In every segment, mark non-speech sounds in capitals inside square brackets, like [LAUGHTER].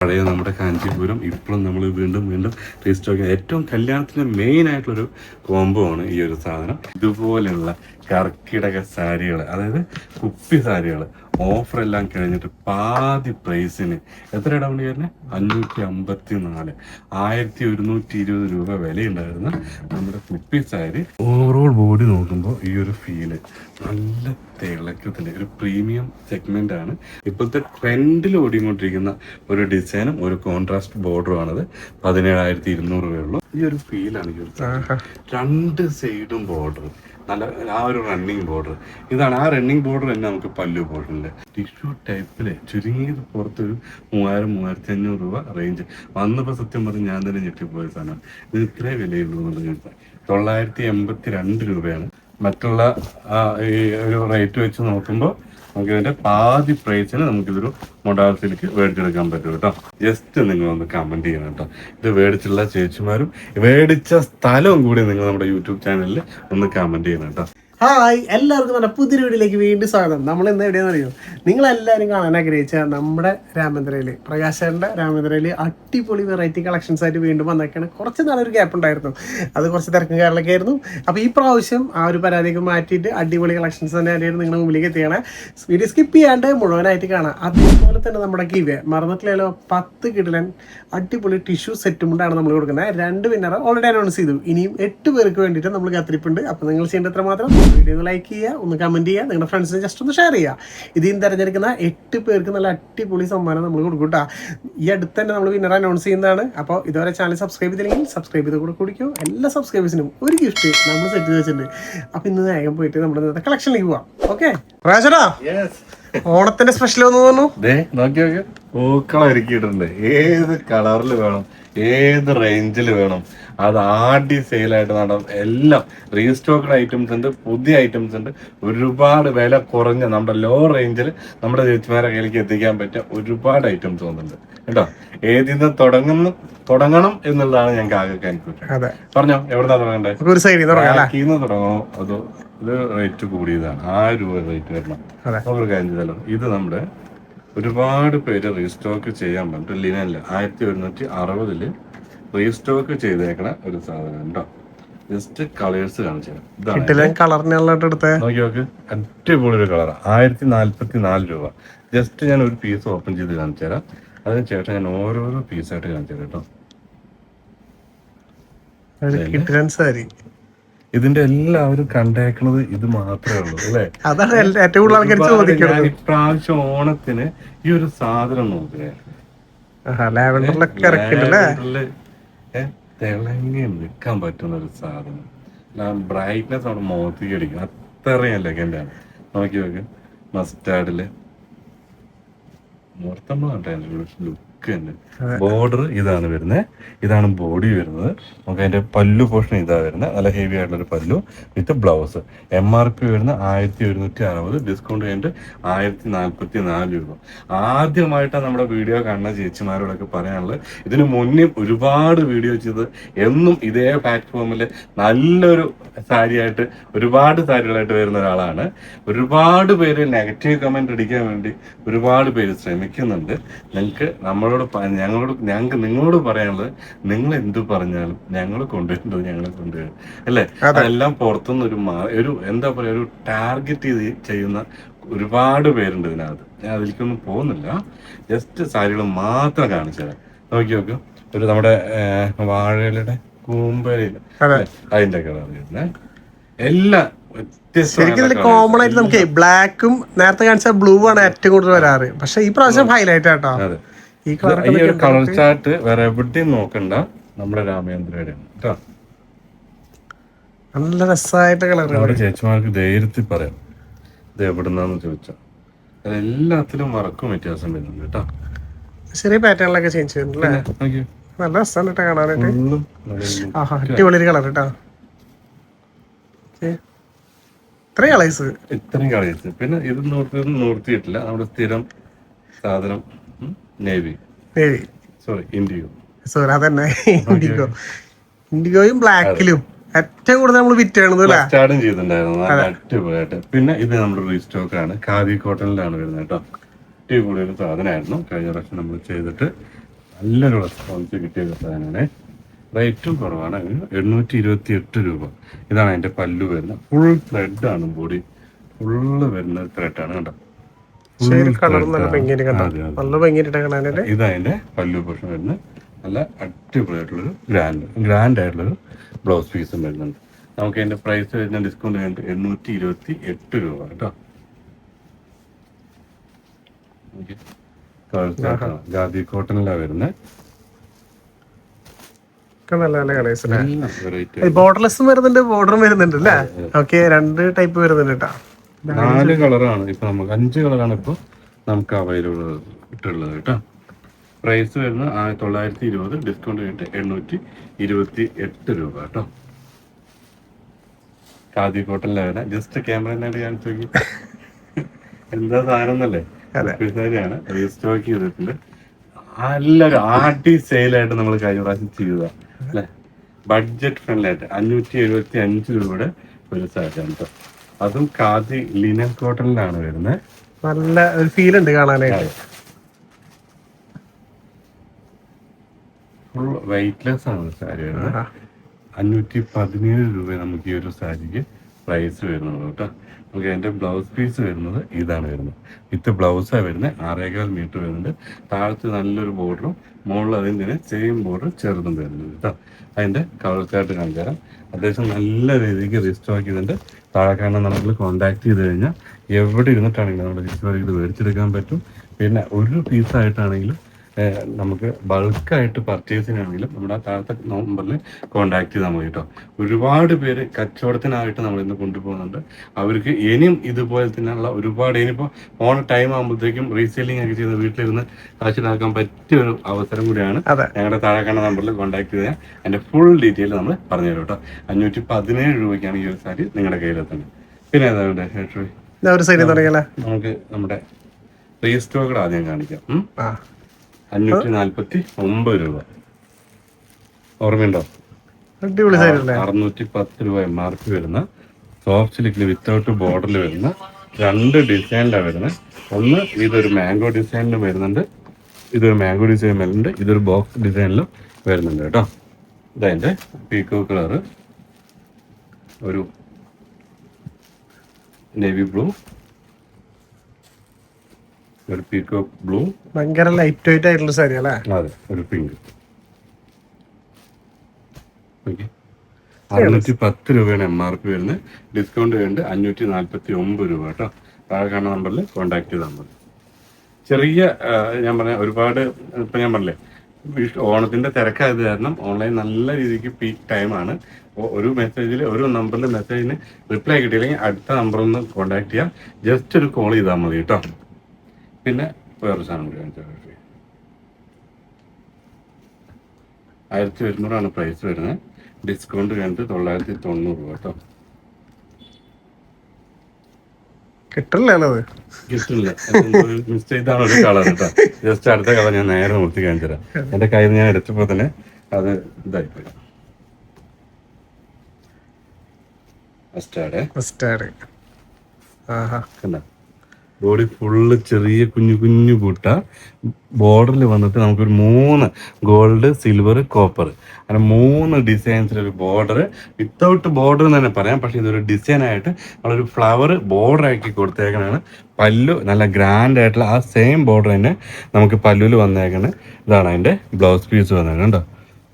പഴയ നമ്മുടെ കാഞ്ചീപുരം. ഇപ്പോഴും നമ്മൾ വീണ്ടും വീണ്ടും റീസ്റ്റോക്ക് ഏറ്റവും കല്യാണത്തിന്റെ മെയിൻ ആയിട്ടുള്ളൊരു കോംബോ ആണ് ഈ ഒരു സാധനം. ഇതുപോലെയുള്ള കർക്കിടക സാരികൾ അതായത് കുപ്പി സാരികൾ ഓഫർ എല്ലാം കഴിഞ്ഞിട്ട് പാതി പ്രൈസിന് എത്ര ഡൗൺ വരുന്നത് അഞ്ഞൂറ്റി അമ്പത്തി നാല് ആയിരത്തി ഒരുന്നൂറ്റി ഇരുപത് രൂപ വിലയുണ്ടായിരുന്ന നമ്മുടെ കുപ്പി സാരി. ഓവറോൾ ബോഡി നോക്കുമ്പോൾ ഈ ഒരു ഫീൽ നല്ല തിളക്കത്തിന്റെ ഒരു പ്രീമിയം സെഗ്മെന്റ് ആണ്. ഇപ്പോഴത്തെ ട്രെൻഡിൽ ഓടിക്കൊണ്ടിരിക്കുന്ന ഒരു ഡിസൈനും ഒരു കോൺട്രാസ്റ്റ് ബോർഡറും ആണത്. പതിനേഴായിരത്തി ഇരുന്നൂറ് രൂപയുള്ളൂ ഈ ഒരു ഫീലാണ് ഈ ഒരു രണ്ട് സൈഡും ബോർഡർ നല്ല ആ ഒരു റണ്ണിങ് ബോർഡർ ഇതാണ് ആ റണ്ണിങ് ബോർഡർ തന്നെ നമുക്ക് പല്ലു പോയിട്ടുണ്ട്. ടിഷ്യൂ ടൈപ്പിൽ ചുരുങ്ങിയത് പുറത്തൊരു മൂവായിരം മൂവായിരത്തി അഞ്ഞൂറ് രൂപ റേഞ്ച് വന്നപ്പോൾ സത്യം പറഞ്ഞ് ഞാൻ തന്നെ ഞെട്ടിപ്പോയ സാധനം. ഇത് ഇത്രേ വിലയുള്ളൂ എന്നുള്ളത് ഞാൻ തൊള്ളായിരത്തി എൺപത്തി രണ്ട് രൂപയാണ്. മറ്റുള്ള ഈ ഒരു റേറ്റ് വെച്ച് നോക്കുമ്പോൾ നമുക്ക് ഇതിന്റെ പാതി പ്രൈസിന് നമുക്കിതൊരു മൊഡാലിറ്റിക്ക് മേടിച്ചെടുക്കാൻ പറ്റും കേട്ടോ. ജസ്റ്റ് നിങ്ങൾ ഒന്ന് കമന്റ് ചെയ്യണം കേട്ടോ. ഇത് മേടിച്ചുള്ള ചേച്ചിമാരും മേടിച്ച സ്ഥലവും കൂടി നിങ്ങൾ നമ്മുടെ യൂട്യൂബ് ചാനലിൽ ഒന്ന് കമന്റ് ചെയ്യണം കേട്ടോ. ഹായ് എല്ലാവർക്കും നമ്മുടെ പുതിയ വീഡിയോയിലേക്ക് വീണ്ടും സ്വാഗതം. നമ്മൾ ഇന്ന് എവിടെയാണെന്ന് അറിയോ? നിങ്ങളെല്ലാവരും കാണാൻ ആഗ്രഹിച്ച നമ്മുടെ രാമേന്ദ്രയിൽ പ്രകാശന്റെ രാമേന്ദ്രയിൽ അടിപൊളി വെറൈറ്റി കളക്ഷൻസ് ആയിട്ട് വീണ്ടും വന്നേക്കാണ്. കുറച്ച് നാളൊരു ഗ്യാപ്പ് ഉണ്ടായിരുന്നു. അത് കുറച്ച് തിരക്കും കാര്യങ്ങളൊക്കെ ആയിരുന്നു. അപ്പോൾ ഈ പ്രാവശ്യം ആ ഒരു പരാതിയൊക്കെ മാറ്റിയിട്ട് അടിപൊളി കളക്ഷൻസ് തന്നെ ആയിട്ട് നിങ്ങളുടെ മുമ്പിലേക്ക് എത്തിയാണ് വീഡിയോ സ്കിപ്പ് ചെയ്യാണ്ട് മുഴുവനായിട്ട് കാണാം. അതുപോലെ തന്നെ നമ്മുടെ കിവ് മറന്നിട്ടില്ലല്ലോ പത്ത് കിടലൻ അടിപൊളി ടിഷ്യൂ സെറ്റും കൊണ്ടാണ് നമ്മൾ കൊടുക്കുന്നത്. രണ്ട് വിന്നർ ഓൾറെഡി അനൗൺസ് ചെയ്തു. ഇനിയും എട്ട് പേർക്ക് വേണ്ടിയിട്ട് നമ്മൾ കാത്തിരിപ്പുണ്ട്. അപ്പോൾ നിങ്ങൾ ചെയ്യേണ്ടത്ര മാത്രം വീഡിയോ ലൈക്ക് ചെയ്യുക ഒന്ന് കമന്റ് ചെയ്യുക നിങ്ങളുടെ ഫ്രണ്ട്സിന് ജസ്റ്റ് ഒന്ന് ഷെയർ ചെയ്യുക. ഇതിൽ നിന്ന് തിരഞ്ഞെടുക്കുന്ന എട്ട് പേർക്ക് നല്ല അടിപൊളി സമ്മാനം നമ്മൾ കൊടുക്കും കേട്ടോ ഈ അടുത്ത് തന്നെ നമ്മൾ വിന്നർ അനൗൺസ് ചെയ്യുന്നതാണ്. അപ്പോൾ ഇതുവരെ ചാനൽ സബ്സ്ക്രൈബ് ചെയ്തില്ലെങ്കിൽ സബ്സ്ക്രൈബ് ചെയ്ത് കൂടെ കുടിക്കും. എല്ലാ സബ്സ്ക്രൈബേഴ്സിനും ഒരു ഗിഫ്റ്റ് നമ്മൾ സെറ്റ് ചെയ്ത് വെച്ചിട്ടുണ്ട്. അപ്പോൾ ഇന്ന് വേഗം പോയിട്ട് നമ്മുടെ ഇന്നത്തെ കളക്ഷനിലേക്ക് പോവാം. ഓക്കെ പ്രാശടാ ഓണത്തിന്റെ സ്പെഷ്യൽ ഒന്ന് തോന്നുന്നു. നോക്കി ഏത് കളറിൽ വേണം? ഏത് റേഞ്ചിൽ വേണം. അത് ആദ്യ സെയിലായിട്ട് നടം എല്ലാം റീസ്റ്റോക്ക്ഡ് ഐറ്റംസ് ഉണ്ട് പുതിയ ഐറ്റംസ് ഉണ്ട്. ഒരുപാട് വില കുറഞ്ഞ നമ്മുടെ ലോ റേഞ്ചിൽ നമ്മുടെ ചേച്ചിമാരെ കയ്യിലേക്ക് എത്തിക്കാൻ പറ്റിയ ഒരുപാട് ഐറ്റംസ് വന്നിട്ടുണ്ട്. കേട്ടോ? ഏതിന്ന് തുടങ്ങുന്നു തുടങ്ങണം എന്നുള്ളതാണ് ഞങ്ങൾക്ക് ആകെ അതെ. പറഞ്ഞോ എവിടുന്നാ തുടങ്ങണ്ടേ? തുടങ്ങണോ അതോ ഇത് റേറ്റ് കൂടിയതാണ്? ആ രൂപ റേറ്റ് വരണം. കാര്യം ഇത് നമ്മുടെ ഒരുപാട് പേര് റീസ്റ്റോക്ക് ചെയ്യാൻ പറ്റും ലിനനിൽ ആയിരത്തി ഒരുന്നൂറ്റി അറുപതിൽ റീസ്റ്റോക്ക് ചെയ്തേക്കണ ഒരു സാധനം ഉണ്ടോ? ജസ്റ്റ് കളേഴ്സ് കാണിച്ചു അടിപൊളി ഒരു കളർ ആയിരത്തി നാല്പത്തി നാല് രൂപ. ജസ്റ്റ് ഞാൻ ഒരു പീസ് ഓപ്പൺ ചെയ്ത് കാണിച്ചു തരാം. അതിന് ശേഷം ഞാൻ ഓരോരോ പീസായിട്ട് കാണിച്ചു തരാം കേട്ടോ. ഇതിന്റെ എല്ലാവരും കണ്ടേക്കണത് ഇത് മാത്രമേ ഉള്ളൂ അല്ലേ? അതാണ് എല്ലാ- ഏറ്റവും കൂടുതൽ ആൾക്കാർ ഒരുപാട് ചോദിക്കുന്നത് ഇപ്രാവശ്യം ഓണത്തിന് ഈ ഒരു സാധനം ഇറക്കിണ്ടല്ലേ തിളങ്ങി നിൽക്കാൻ പറ്റുന്ന ഒരു സാധനം. ബ്രൈറ്റ്നെസ് അവിടെ മുഖത്തേക്ക് അടിക്കും. അത്രയും ലെഗൻഡാണ് നോക്കി നോക്ക്. മസ്റ്റാർഡിൽ മുഹൂർത്തമ്മ ലുക്ക് തന്നെ ബോർഡർ ഇതാണ് വരുന്നത് ഇതാണ് ബോഡി വരുന്നത്. നമുക്ക് അതിന്റെ പല്ലു പോർഷൻ ഇതാ വരുന്നത് നല്ല ഹെവി ആയിട്ടുള്ള ഒരു പല്ലു with blouse M R P വരുന്ന ആയിരത്തി ഒരുന്നൂറ്റി അറുപത് ഡിസ്കൗണ്ട് കഴിഞ്ഞിട്ട് ആയിരത്തി നാൽപ്പത്തി നാല് രൂപ. ആദ്യമായിട്ടാണ് നമ്മുടെ വീഡിയോ കാണുന്ന ചേച്ചിമാരോടൊക്കെ പറയാനുള്ളത്. ഇതിനു മുന്നേ ഒരുപാട് വീഡിയോ ചെയ്ത് എന്നും ഇതേ പ്ലാറ്റ്ഫോമിൽ നല്ലൊരു സാരിയായിട്ട് ഒരുപാട് സാരികളായിട്ട് വരുന്ന ഒരാളാണ്. ഒരുപാട് പേര് നെഗറ്റീവ് കമന്റ് അടിക്കാൻ വേണ്ടി ഒരുപാട് പേര് ശ്രമിക്കുന്നുണ്ട്. നിങ്ങൾക്ക് നമ്മളോട് പ- ഞങ്ങളോട് ഞങ്ങൾക്ക് നിങ്ങളോട് പറയാനുള്ളത് നിങ്ങൾ എന്ത് പറഞ്ഞാലും ഞങ്ങൾ കൊണ്ടുവരുന്നത് ഞങ്ങൾ കൊണ്ടുവരും. അല്ലേ? അതെല്ലാം പുറത്തുനിന്ന് ഒരു ഒരു എന്താ പറയാ ഒരു ടാർഗറ്റ് ചെയ്ത് ചെയ്യുന്ന ഒരുപാട് പേരുണ്ട് ഇതിനകത്ത്. ഞാൻ അതിലേക്കൊന്നും പോകുന്നില്ല. ജസ്റ്റ് സാരികൾ മാത്രം കാണിച്ചു തരാം. നോക്കി നോക്കൂ. ഒരു നമ്മുടെ വാഴയിലെ വാഴയിലയുടെ അതെ. അതിന്റെ കളർ വരുന്നേ. എല്ലാ ശരിക്കും കോമൺ ആയിട്ട് നമുക്ക് ബ്ലാക്കും നേരത്തെ കാണിച്ച ബ്ലൂ ആണ് ഏറ്റവും കൂടുതൽ വരാറ്. പക്ഷെ ഈ പ്രാവശ്യം ഹൈലൈറ്റ് ആട്ടോ ഈ ഒരു കളർ ചാർട്ട് വേറെ എവിടെയും നോക്കണ്ട. നമ്മുടെ രാമേന്ദ്രയുടെ കേട്ടോ? നല്ല രസമായിട്ട് കളർ ചേച്ചിമാർക്ക് ധൈര്യത്തിൽ പറയാം. ഇത് എവിടുന്നാന്ന് ചോദിച്ചാ. എല്ലാത്തിലും വർക്കും വ്യത്യാസം വരുന്നുണ്ട് കേട്ടോ. ചെറിയ പാറ്റേണിലൊക്കെ ചേഞ്ച് ചെയ്യുന്നുണ്ട് നല്ല രസമാണ് കേട്ടോ കാണാനായിട്ട്. ആഹാ അടിപൊളി കളർ കേട്ടോ ഇത്രയും കളേഴ്സ് ഇത്രയും കളേഴ്സ് പിന്നെ ഇത് നൂർത്തി നൂർത്തിയിട്ടില്ല. നമ്മുടെ സ്ഥിരം സാധനം. Navy navy sorry indigo sorry അതന്നെ. ഇൻഡിഗോ ഇൻഡിഗോയും ബ്ലാക്കിലും ഏറ്റവും കൂടുതൽ നമ്മൾ വിറ്റ് ചെയ്യണത് അല്ലേ? സ്റ്റാർട്ടും ചെയ്തിട്ടുണ്ടായിരുന്നു. അടിപൊളിയായിട്ട്. പിന്നെ ഇത് നമ്മുടെ റീസ്റ്റോക്ക് ആണ് ഖാദി കോട്ടണിലാണ് വരുന്നത് കേട്ടോ. അടിപൊളി ഒരു സാധനമായിരുന്നു. കഴിഞ്ഞ പ്രാവശ്യം നമ്മൾ ചെയ്തിട്ട് നല്ലൊരു റെസ്പോൺസ് കിട്ടിയ ഒരു സാധനമാണ്. റേറ്റും കുറവാണ്. എണ്ണൂറ്റി ഇരുപത്തി എട്ട് രൂപ. ഇതാണ് അതിന്റെ പല്ലു വരുന്നത്. ഫുൾ ത്രെഡ് ആണ് ബോഡി ഫുള്ള് വരുന്ന ത്രെഡാണ് കേട്ടോ. കളർ നല്ല. ഭംഗിയായിട്ട് കണ്ടോ. നല്ല ഭംഗിയായിട്ട് കാണാനായിട്ട് ഇതതിന്റെ പല്ലു പോഷൻ വരുന്നത് നല്ല അടിപൊളിയായിട്ടുള്ളൊരു ഗ്രാൻഡ് ഗ്രാൻഡ് ആയിട്ടുള്ളൊരു ബ്ലൗസ് പീസും വരുന്നുണ്ട്. നമുക്ക് അതിന്റെ പ്രൈസ് വരുന്ന ഡിസ്കൗണ്ട് കഴിഞ്ഞിട്ട് എണ്ണൂറ്റി ഇരുപത്തി എട്ട് രൂപ കേട്ടോ. ഗാദി കോട്ടണിലാണ് വരുന്നത് ഒക്കെ നല്ല നല്ല കളേഴ്സ് അല്ലേ ബോർഡർലെസ്സും വരുന്നുണ്ട് ബോർഡറും വരുന്നുണ്ട് അല്ലേ ഓക്കെ രണ്ട് ടൈപ്പ് വരുന്നുണ്ട് കേട്ടോ നാല് കളറാണ് ഇപ്പൊ നമുക്ക് അഞ്ച് കളറാണ് ഇപ്പൊ നമുക്ക് അവൈലബിൾ ഇട്ടുള്ളത് കേട്ടോ. പ്രൈസ് വരുന്നത് ആയിരത്തി തൊള്ളായിരത്തി ഇരുപത് ഡിസ്കൗണ്ട് കഴിഞ്ഞിട്ട് എണ്ണൂറ്റി ഇരുപത്തി എട്ട് രൂപ കേട്ടോ. ഖാദി കോട്ടണിലെ വില ജസ്റ്റ് ക്യാമറ കാണിച്ചു നോക്കി. എന്താ സാധനം എന്നല്ലേ? സാരിയാണ് റീസ്റ്റോക്ക് ചെയ്തിട്ടുണ്ട്. നല്ലൊരു ആട്ടി സെയിലായിട്ട് നമ്മൾ കഴിഞ്ഞ പ്രാവശ്യം ചെയ്തതാ. അല്ലെ? ബഡ്ജറ്റ് ഫ്രണ്ട്ലി ആയിട്ട് അഞ്ഞൂറ്റി എഴുപത്തി അഞ്ച് രൂപയുടെ ഒരു സാരിയാണ് കേട്ടോ. അതും കാജി ലിനൻ കോട്ടണിലാണ് വരുന്നത്. നല്ല ഒരു ഫീൽ ഉണ്ട് കാണാനായിട്ട്. ഫുൾ വെയിറ്റ്ലെസ് ആണ് സാരി വരുന്നത്. അഞ്ഞൂറ്റി പതിനേഴ് രൂപ നമുക്ക് ഈ ഒരു സാരിക്ക് പ്രൈസ് വരുന്നത് കേട്ടോ. നമുക്ക് അതിന്റെ ബ്ലൗസ് പീസ് വരുന്നത് ഇതാണ് വരുന്നത്. വിത്ത് ബ്ലൗസാണ് വരുന്നത്. ആറേകാൽ മീറ്റർ വരുന്നുണ്ട്. താഴത്ത് നല്ലൊരു ബോർഡറും മുകളിൽ അതിന് തന്നെ സെയിം ബോർഡർ ചെറുതും വരുന്നുണ്ട് കേട്ടോ. അതിന്റെ കളർ ചാർട്ട് കാണിച്ചു തരാം അത്യാവശ്യം നല്ല രീതിക്ക് റിസ്റ്റോക്ക് ചെയ്തിട്ട് താഴെ കാണാൻ നമ്മൾ കോൺടാക്ട് ചെയ്ത് കഴിഞ്ഞാൽ എവിടെ ഇരുന്നിട്ടാണെങ്കിലും നമ്മുടെ ഡിസ്കവറി ഇത് മേടിച്ചെടുക്കാൻ പറ്റും. പിന്നെ ഒരു പീസായിട്ടാണെങ്കിലും നമുക്ക് ബൾക്കായിട്ട് പർച്ചേസിനാണെങ്കിലും നമ്മുടെ താഴത്തെ നമ്പറിൽ കോൺടാക്ട് ചെയ്താൽ മതി കേട്ടോ ഒരുപാട് പേര് കച്ചവടത്തിനായിട്ട് നമ്മൾ ഇന്ന് കൊണ്ടുപോകുന്നുണ്ട്. അവർക്ക് ഇനിയും ഇതുപോലെ തന്നെയുള്ള ഒരുപാട് ഇനിയിപ്പോൾ ഓൺ ടൈം ആകുമ്പോഴത്തേക്കും റീസെല്ലിംഗ് ഒക്കെ ചെയ്ത് വീട്ടിലിരുന്ന് കാശിലാക്കാൻ പറ്റിയ ഒരു അവസരം കൂടിയാണ്. അതെ. ഞങ്ങളുടെ താഴെ കാണുന്ന നമ്പറിൽ കോൺടാക്ട് ചെയ്താൽ അതിന്റെ ഫുൾ ഡീറ്റെയിൽ നമ്മൾ പറഞ്ഞു തരും കേട്ടോ അഞ്ഞൂറ്റി പതിനേഴ് രൂപയ്ക്കാണ് ഈ ഒരു സാരി നിങ്ങളുടെ കയ്യിലെത്തുന്നത് പിന്നെ ഏതാണ്ട് ഞാൻ ഒരു നമുക്ക് നമ്മുടെ റീസ്റ്റോക്കഡ് ആദ്യം കാണിക്കാം. അഞ്ഞൂറ്റി നാല്പത്തി ഒമ്പത് രൂപ. ഓർമ്മയുണ്ടോ? അടിപൊളി അറുന്നൂറ്റി പത്ത് രൂപ എം ആർ പി വരുന്ന സോഫ്റ്റ് സിലിക്കിൽ വിത്തൗട്ട് ബോർഡറിൽ വരുന്ന രണ്ട് ഡിസൈനിലാണ് വരുന്നത് ഒന്ന് ഇതൊരു മാംഗോ ഡിസൈനിലും വരുന്നുണ്ട്. ഇതൊരു മാംഗോ ഡിസൈൻ വരുന്നുണ്ട്. ഇതൊരു ബോക്സ് ഡിസൈനിലും വരുന്നുണ്ട് കേട്ടോ. ഇതതിന്റെ പീക്കോ കളർ ഒരു നേവി ബ്ലൂ ഒരു പീക്കോ ബ്ലൂ ഭയങ്കര ലൈറ്റ് വെയിറ്റ് ആയിട്ടുള്ള സാരി അല്ലേ? അതെ ഒരു പിങ്ക് അറുന്നൂറ്റി പത്ത് രൂപയാണ് എം ആർ പി വരുന്നത്. ഡിസ്കൗണ്ട് കഴിഞ്ഞ് അഞ്ഞൂറ്റി നാല്പത്തി ഒമ്പത് രൂപ കേട്ടോ. താഴെ കാണുന്ന നമ്പറിൽ കോൺടാക്ട് ചെയ്താൽ മതി. ചെറിയ ഞാൻ പറഞ്ഞ ഒരുപാട് ഇപ്പൊ ഞാൻ പറഞ്ഞില്ലേ ഓണത്തിന്റെ തിരക്കായത് കാരണം ഓൺലൈൻ നല്ല രീതിക്ക് പീക്ക് ടൈമാണ് ഒരു മെസ്സേജിൽ ഒരു നമ്പറിൽ മെസ്സേജിന് റിപ്ലൈ കിട്ടിയില്ലെങ്കിൽ അടുത്ത നമ്പറിൽ നിന്ന് കോൺടാക്ട് ചെയ്യാം. ജസ്റ്റ് ഒരു കോൾ ചെയ്താൽ മതി കേട്ടോ. പിന്നെ വേറൊരു സാധനം കൂടി കാണിച്ചാൽ ആയിരത്തി ഒരുന്നൂറാണ് പ്രൈസ് വരുന്നത്. ഡിസ്കൗണ്ട് കണ്ട് തൊള്ളായിരത്തി തൊണ്ണൂറ് രൂപ കേട്ടോ. കിട്ടില്ലല്ലോ അത്? കിട്ടില്ല മിസ്റ്റേക്ക് ആണ് ഒരു കളർ കേട്ടോ. ജസ്റ്റ് അടുത്ത കളർ ഞാൻ നേരെ നിർത്തി കാണിച്ചുതരാം. എന്റെ കയ്യിൽ ഞാൻ എടുത്തപ്പോ തന്നെ അത് ഇതായിപ്പോയി. മസ്റ്റാർഡ് മസ്റ്റാർഡ് ആഹാ. കണ്ട? ബോഡി ഫുള്ള് ചെറിയ കുഞ്ഞു കുഞ്ഞു കൂട്ട. ബോർഡറിൽ വന്നിട്ട് നമുക്കൊരു മൂന്ന് ഗോൾഡ് സിൽവർ കോപ്പർ അങ്ങനെ മൂന്ന് ഡിസൈൻസിലൊരു ബോർഡർ വിത്തൗട്ട് ബോർഡർ എന്ന് തന്നെ പറയാം. പക്ഷേ ഇതൊരു ഡിസൈൻ ആയിട്ട് നമ്മളൊരു ഫ്ലവർ ബോർഡർ ആക്കി കൊടുത്തേക്കണാണ്. പല്ലു നല്ല ഗ്രാൻഡ് ആയിട്ടുള്ള ആ സെയിം ബോർഡർ തന്നെ നമുക്ക് പല്ലുവിൽ വന്നേക്കണ. ഇതാണ് അതിന്റെ ബ്ലൗസ് പീസ് വന്നേക്കുന്നത് കേട്ടോ